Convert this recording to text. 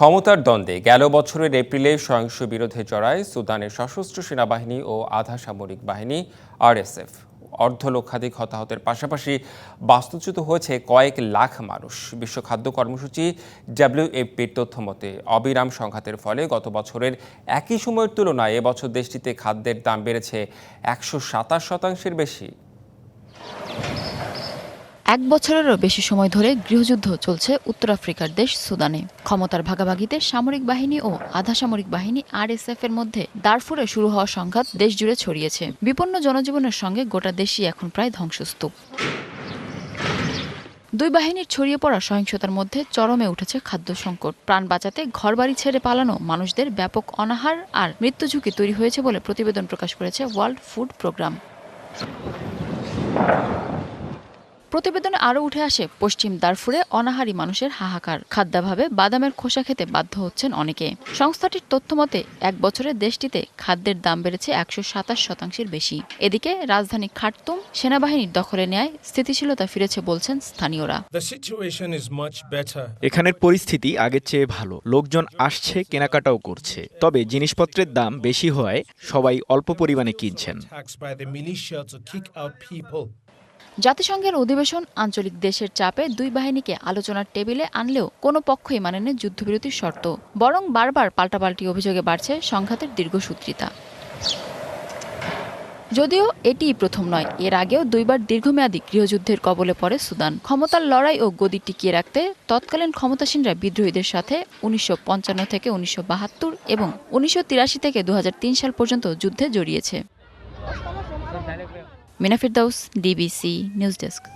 ক্ষমতার দ্বন্দ্বে গেল বছরের এপ্রিলে সহিংস বিরোধে জড়ায় সুদানের সশস্ত্র সেনাবাহিনী ও আধা সামরিক বাহিনী, আরএসএফ। অর্ধ লক্ষাধিক হতাহতের পাশাপাশি বাস্তুচ্যুত হয়েছে কয়েক লাখ মানুষ। বিশ্ব খাদ্য কর্মসূচি ডাব্লিউএফপির তথ্য মতে, অবিরাম সংঘাতের ফলে গত বছরের একই সময়ের তুলনায় এবছর দেশটিতে খাদ্যের দাম বেড়েছে একশো সাতাশ শতাংশের বেশি। এক বছরেরও বেশি সময় ধরে গৃহযুদ্ধ চলছে উত্তর আফ্রিকার দেশ সুদানে। ক্ষমতার ভাগাভাগিতে সামরিক বাহিনী ও আধা সামরিক বাহিনী আরএসএফ এর মধ্যে দারফুরে শুরু হওয়া সংঘাত দেশ জুড়ে ছড়িয়েছে। বিপন্ন জনজীবনের সঙ্গে গোটা দেশই এখন প্রায় ধ্বংসস্তূপ। দুই বাহিনীর ছড়িয়ে পড়া সহিংসতার মধ্যে চরমে উঠেছে খাদ্য সংকট। প্রাণ বাঁচাতে ঘরবাড়ি ছেড়ে পালানো মানুষদের ব্যাপক অনাহার আর মৃত্যু ঝুঁকি তৈরি হয়েছে বলে প্রতিবেদন প্রকাশ করেছে ওয়ার্ল্ড ফুড প্রোগ্রাম। প্রতিবেদনে আরও উঠে আসে পশ্চিম দারফুরে অনাহারী মানুষের হাহাকার। খাদ্যাভাবে বাদামের খোসা খেতে বাধ্য হচ্ছেন অনেকে। সংস্থাটির তথ্য মতে এক বছরে দেশটিতে খাদ্যের দাম বেড়েছে একশো সাতাশ শতাংশের বেশি। এদিকে রাজধানী খার্তুম সেনাবাহিনীর দখলে নেয় স্থিতিশীলতা ফিরেছে বলছেন স্থানীয়রা. এখানের পরিস্থিতি আগের চেয়ে ভালো। লোকজন আসছে কেনাকাটাও করছে। তবে জিনিসপত্রের দাম বেশি হওয়ায় সবাই অল্প পরিমাণে কিনছেন। জাতিসংঘের অধিবেশন আঞ্চলিক দেশের চাপে দুই বাহিনীকে আলোচনার টেবিলে আনলেও কোনো পক্ষই মানেনি যুদ্ধবিরতির শর্ত। বরং বারবার পাল্টাপাল্টি অভিযোগে বাড়ছে সংঘাতের দীর্ঘসূত্রিতা যদিও এটিই প্রথম নয়, এর আগেও দুইবার দীর্ঘমেয়াদী গৃহযুদ্ধের কবলে পড়ে সুদান। ক্ষমতার লড়াই ও গদি টিকিয়ে রাখতে তৎকালীন ক্ষমতাসীনরা বিদ্রোহীদের সাথে উনিশশো পঞ্চান্ন থেকে উনিশশো বাহাত্তর এবং উনিশশো তিরাশি থেকে দু হাজার তিন সাল পর্যন্ত যুদ্ধে জড়িয়েছে। Mina DBC News Desk.